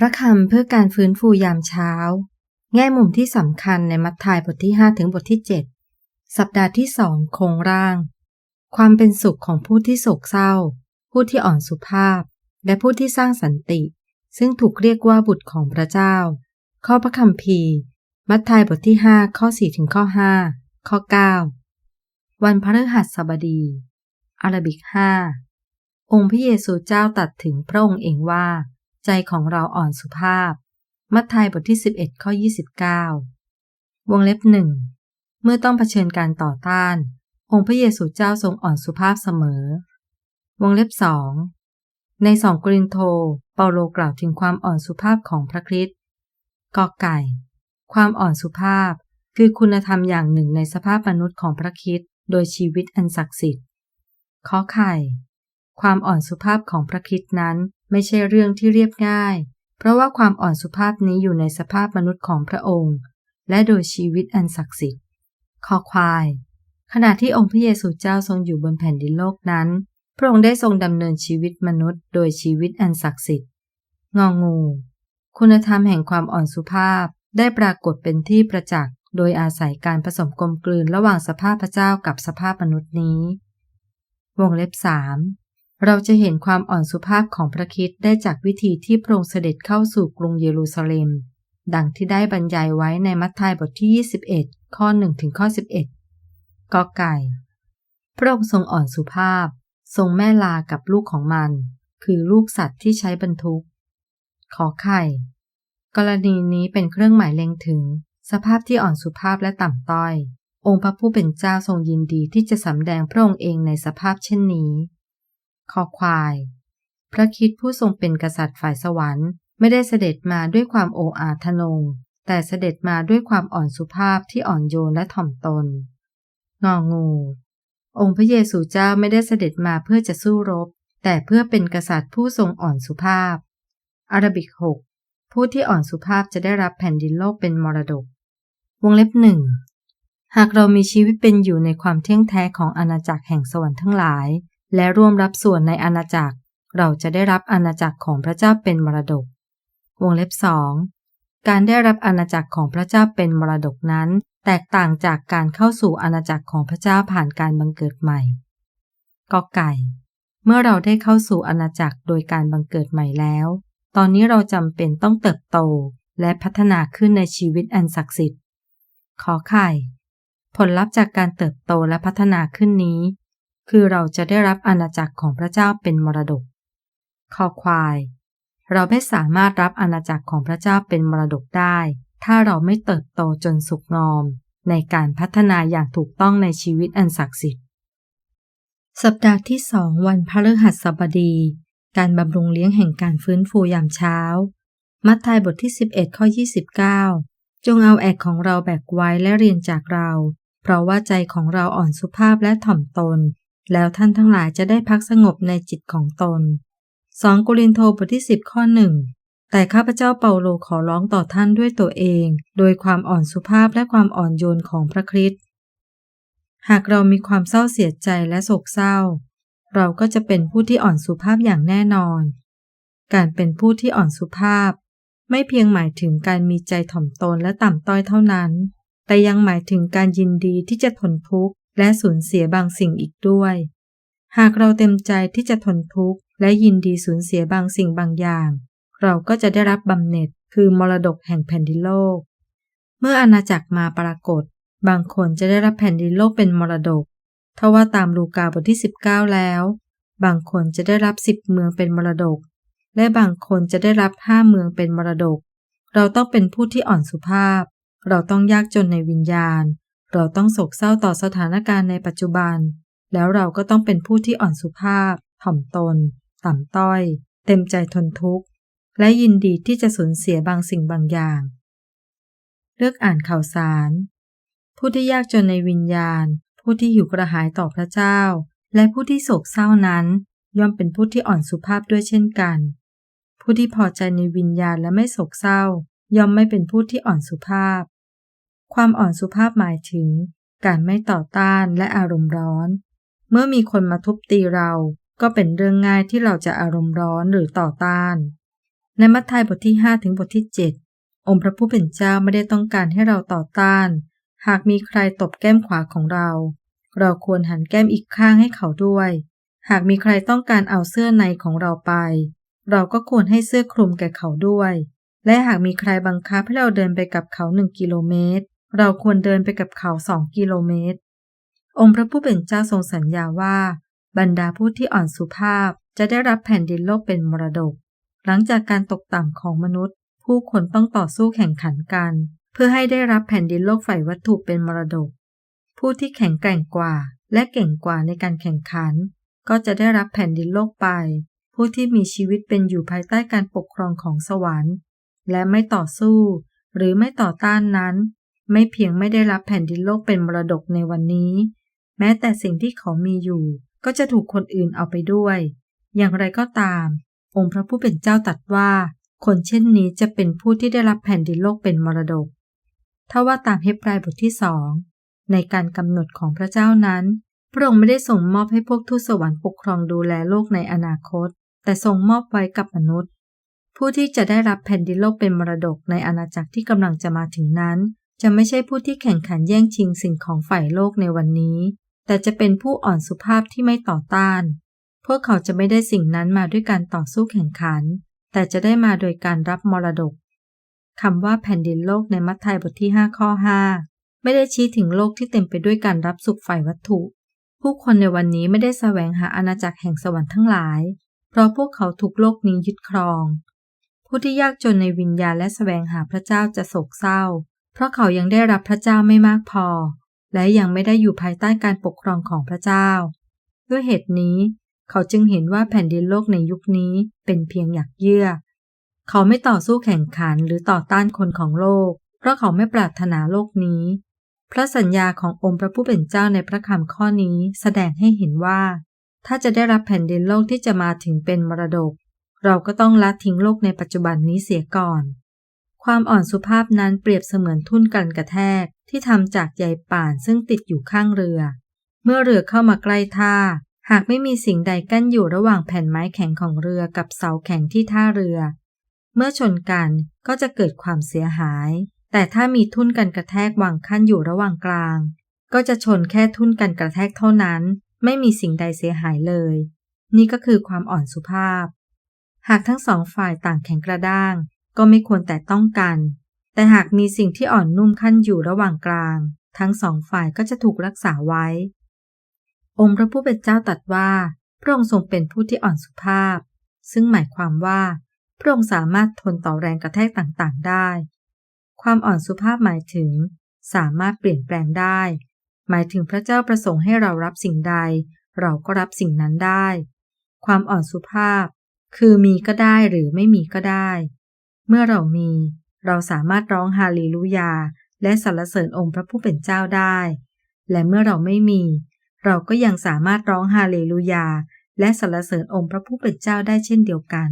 พระคำเพื่อการฟื้นฟูยามเช้า แง่มุมที่สำคัญในมัทธิายบทที่ 5 ถึงบทที่ 7 สัปดาห์ที่สองโครงร่าง ความเป็นสุขของผู้ที่โศกเศร้า ผู้ที่อ่อนสุภาพ และผู้ที่สร้างสันติ ซึ่งถูกเรียกว่าบุตรของพระเจ้า ข้อพระคัมภีมัทธิายบทที่ 5 ข้อ 4 ถึงข้อ 5 ข้อ 9 วันพฤหัสบดี อารบิก 5 องค์พระเยซูเจ้าตรัดถึงพระองค์เองว่า ใจของเราอ่อนสุภาพ มัทธิายบทที่ 11 ข้อ 29 วงเล็บหนึ่งเมื่อต้องเผชิญการต่อต้าน องค์พระเยซูเจ้าทรงอ่อนสุภาพเสมอ วงเล็บสองในสองกรินโท เปาโลกล่าวถึงความอ่อนสุภาพของพระคริสต์กอไก่ ความอ่อนสุภาพ คือคุณธรรมอย่างหนึ่งในสภาพมนุษย์ของพระคริสต์โดยชีวิตอันศักดิ์สิทธิ์ข้อไข่ ความอ่อนสุภาพของพระคริสต์นั้น ไม่ใช่เรื่องที่เรียบง่าย เพราะว่าความอ่อนสุภาพนี้อยู่ในสภาพมนุษย์ของพระองค์ และโดยชีวิตอันศักดิ์สิทธิ์คอควาย ขณะที่องค์พระเยซูเจ้าทรงอยู่บนแผ่นดินโลกนั้น พระองค์ได้ทรงดำเนินชีวิตมนุษย์ โดยชีวิตอันศักดิ์สิทธิ์งองู คุณธรรมแห่งความอ่อนสุภาพได้ปรากฏเป็นที่ประจักษ์โดยอาศัยการผสมกลมกลืนระหว่างสภาพพระเจ้ากับสภาพมนุษย์นี้ วงเล็บสาม เราจะเห็นความอ่อนสุภาพของพระคริสต์ได้จากวิธีที่พระองค์เสด็จเข้าสู่กรุงเยรูซาเล็ม ดังที่ได้บรรยายไว้ในมัทธิวบทที่ 21 ข้อ1ถึงข้อ 11กอไก่ พระองค์ทรงอ่อนสุภาพ ทรงแม่ลากับลูกของมัน คือลูกสัตว์ที่ใช้บรรทุก ขอไข่ กรณีนี้เป็นเครื่องหมายเล็งถึง สภาพที่อ่อนสุภาพและต่ำต้อย องค์พระผู้เป็นเจ้าทรงยินดีที่จะสำแดงพระองค์เองในสภาพเช่นนี้ คอควาย พระคิดผู้ทรงเป็นกษัตริย์ฝ่ายสวรรค์ ไม่ได้เสด็จมาด้วยความโออาทนง แต่เสด็จมาด้วยความอ่อนสุภาพที่อ่อนโยนและถ่อมตน งองู องค์พระเยซูเจ้าไม่ได้เสด็จมาเพื่อจะสู้รบ แต่เพื่อเป็นกษัตริย์ผู้ทรงอ่อนสุภาพ อารบิก6ผู้ที่อ่อนสุภาพจะได้รับแผ่นดินโลกเป็นมรดก วงเล็บหนึ่งหากเรามีชีวิตเป็นอยู่ในความเที่ยงแท้ของอาณาจักรแห่งสวรรค์ทั้งหลาย และร่วมรับส่วนในอาณาจักร เราจะได้รับอาณาจักรของพระเจ้าเป็นมรดก วงเล็บสองการได้รับอาณาจักรของพระเจ้าเป็นมรดกนั้น แตกต่างจากการเข้าสู่อาณาจักรของพระเจ้าผ่านการบังเกิดใหม่กอไก่ เมื่อเราได้เข้าสู่อาณาจักรโดยการบังเกิดใหม่แล้ว ตอนนี้เราจำเป็นต้องเติบโตและพัฒนาขึ้นในชีวิตอันศักดิ์สิทธิ์ ขอไข่ ผลลัพธ์จากการเติบโตและพัฒนาขึ้นนี้ คือเราจะได้รับอาณาจักรของพระเจ้าเป็นมรดกคอควาย เราไม่สามารถรับอาณาจักรของพระเจ้าเป็นมรดกได้ ถ้าเราไม่เติบโตจนสุกงอม ในการพัฒนาอย่างถูกต้องในชีวิตอันศักดิ์สิทธิ์ สัปดาห์ที่สองวันพฤหัสบดี การบำรุงเลี้ยงแห่งการฟื้นฟูยามเช้า มัทธิวบทที่ 11 ข้อ 29 จงเอาแอกของเราแบกไว้และเรียนจากเรา เพราะว่าใจของเราอ่อนสุภาพและถ่อมตน แล้วท่านทั้งหลายจะได้พักสงบในจิตของตน2โกรินโทบทที่ 10 ข้อหนึ่งแต่ข้าพเจ้าเปาโลขอร้องต่อท่านด้วยตัวเอง โดยความอ่อนสุภาพและความอ่อนโยนของพระคริสต์หากเรามีความเศร้าเสียใจและโศกเศร้า เราก็จะเป็นผู้ที่อ่อนสุภาพอย่างแน่นอน การเป็นผู้ที่อ่อนสุภาพ ไม่เพียงหมายถึงการมีใจถ่อมตนและต่ำต้อยเท่านั้น แต่ยังหมายถึงการยินดีที่จะทนทุกข์ และสูญเสียบางสิ่งอีกด้วย หากเราเต็มใจที่จะทนทุกข์และยินดีสูญเสียบางสิ่งบางอย่าง เราก็จะได้รับบำเหน็จคือมรดกแห่งแผ่นดินโลก เมื่ออาณาจักรมาปรากฏ บางคนจะได้รับแผ่นดินโลกเป็นมรดกทว่าตามลูกาบทที่ 19 แล้ว บางคนจะได้รับสิบเมืองเป็นมรดก และบางคนจะได้รับห้าเมืองเป็นมรดก เราต้องเป็นผู้ที่อ่อนสุภาพ เราต้องยากจนในวิญญาณ เราต้องโศกเศร้าต่อสถานการณ์ในปัจจุบัน แล้วเราก็ต้องเป็นผู้ที่อ่อนสุภาพ ถ่อมตน ต่ำต้อย เต็มใจทนทุกข์ และยินดีที่จะสูญเสียบางสิ่งบางอย่าง เลือกอ่านข่าวสาร ผู้ที่ยากจนในวิญญาณ ผู้ที่หิวกระหายต่อพระเจ้า และผู้ที่โศกเศร้านั้น ย่อมเป็นผู้ที่อ่อนสุภาพด้วยเช่นกัน ผู้ที่พอใจในวิญญาณและไม่โศกเศร้า ย่อมไม่เป็นผู้ที่อ่อนสุภาพ ความอ่อนสุภาพหมายถึง การไม่ต่อต้านและอารมณ์ร้อน เมื่อมีคนมาทุบตีเราก็เป็นเรื่องง่ายที่เราจะอารมณ์ร้อนหรือต่อต้าน ในมัทธิวบทที่5ถึงบทที่ 7 องค์พระผู้เป็นเจ้าไม่ได้ต้องการให้เราต่อต้าน หากมีใครตบแก้มขวาของเรา เราควรหันแก้มอีกข้างให้เขาด้วย หากมีใครต้องการเอาเสื้อในของเราไป เราก็ควรให้เสื้อคลุมแก่เขาด้วย และหากมีใครบังคับให้เราเดินไปกับเขาหนึ่งกิโลเมตร เราควรเดินไปกับเขาสองกิโลเมตร องค์พระผู้เป็นเจ้าทรงสัญญาว่า บรรดาผู้ที่อ่อนสุภาพจะได้รับแผ่นดินโลกเป็นมรดก หลังจากการตกต่ำของมนุษย์ ผู้คนต้องต่อสู้แข่งขันกัน เพื่อให้ได้รับแผ่นดินโลกฝ่ายวัตถุเป็นมรดก ผู้ที่แข็งแกร่งกว่า และเก่งกว่าในการแข่งขัน ก็จะได้รับแผ่นดินโลกไป ผู้ที่มีชีวิตเป็นอยู่ภายใต้การปกครองของสวรรค์ และไม่ต่อสู้ หรือไม่ต่อต้านนั้น ไม่เพียงไม่ได้รับแผ่นดินโลกเป็นมรดกในวันนี้ แม้แต่สิ่งที่เขามีอยู่ ก็จะถูกคนอื่นเอาไปด้วย อย่างไรก็ตาม องค์พระผู้เป็นเจ้าตรัสว่า คนเช่นนี้จะเป็นผู้ที่ได้รับแผ่นดินโลกเป็นมรดกถ้าว่าตามเฮบรายบทที่สองในการกำหนดของพระเจ้านั้น พระองค์ไม่ได้ส่งมอบให้พวกทูตสวรรค์ปกครองดูแลโลกในอนาคต แต่ทรงมอบไว้กับมนุษย์ ผู้ที่จะได้รับแผ่นดินโลกเป็นมรดกในอาณาจักรที่กำลังจะมาถึงนั้น จะไม่ใช่ผู้ที่แข่งขันแย่งชิงสิ่งของฝ่ายโลกในวันนี้ แต่จะเป็นผู้อ่อนสุภาพที่ไม่ต่อต้าน พวกเขาจะไม่ได้สิ่งนั้นมาด้วยการต่อสู้แข่งขัน แต่จะได้มาโดยการรับมรดกคำว่าแผ่นดินโลกในมัทธิวบทที่ 5 ข้อ 5 ไม่ได้ชี้ถึงโลกที่เต็มไปด้วยการรับสุขฝ่ายวัตถุ ผู้คนในวันนี้ไม่ได้แสวงหาอาณาจักรแห่งสวรรค์ทั้งหลาย เพราะพวกเขาถูกโลกนี้ยึดครอง ผู้ที่ยากจนในวิญญาณและแสวงหาพระเจ้าจะโศกเศร้า เพราะเขายังได้รับพระเจ้าไม่มากพอ และยังไม่ได้อยู่ภายใต้การปกครองของพระเจ้า ด้วยเหตุนี้ เขาจึงเห็นว่าแผ่นดินโลกในยุคนี้เป็นเพียงหยักเยื่อ เขาไม่ต่อสู้แข่งขันหรือต่อต้านคนของโลก เพราะเขาไม่ปรารถนาโลกนี้ พระสัญญาขององค์พระผู้เป็นเจ้าในพระคำข้อนี้แสดงให้เห็นว่า ถ้าจะได้รับแผ่นดินโลกที่จะมาถึงเป็นมรดก เราก็ต้องละทิ้งโลกในปัจจุบันนี้เสียก่อน ความอ่อนสุภาพนั้นเปรียบเสมือนทุ่นกันกระแทกที่ทำจากใยป่านซึ่งติดอยู่ข้างเรือ เมื่อเรือเข้ามาใกล้ท่า หากไม่มีสิ่งใดกั้นอยู่ระหว่างแผ่นไม้แข็งของเรือกับเสาแข็งที่ท่าเรือ เมื่อชนกันก็จะเกิดความเสียหาย แต่ถ้ามีทุ่นกันกระแทกวางขั้นอยู่ระหว่างกลาง ก็จะชนแค่ทุ่นกันกระแทกเท่านั้น ไม่มีสิ่งใดเสียหายเลย นี่ก็คือความอ่อนสุภาพ หากทั้งสองฝ่ายต่างแข็งกระด้าง ก็ไม่ควรแต่ต้องกัน แต่หากมีสิ่งที่อ่อนนุ่มขั้นอยู่ระหว่างกลาง ทั้งสองฝ่ายก็จะถูกรักษาไว้ องค์พระผู้เป็นเจ้าตรัสว่า พระองค์ทรงเป็นผู้ที่อ่อนสุภาพ ซึ่งหมายความว่า พระองค์สามารถทนต่อแรงกระแทกต่างๆ ได้ ความอ่อนสุภาพหมายถึง สามารถเปลี่ยนแปลงได้ หมายถึงพระเจ้าประสงค์ให้เรารับสิ่งใด เราก็รับสิ่งนั้นได้ ความอ่อนสุภาพ คือมีก็ได้หรือไม่มีก็ได้ เมื่อเรามี เราสามารถร้องฮาเลลูยา และสรรเสริญองค์พระผู้เป็นเจ้าได้ และเมื่อเราไม่มี เราก็ยังสามารถร้องฮาเลลูยา และสรรเสริญองค์พระผู้เป็นเจ้าได้เช่นเดียวกัน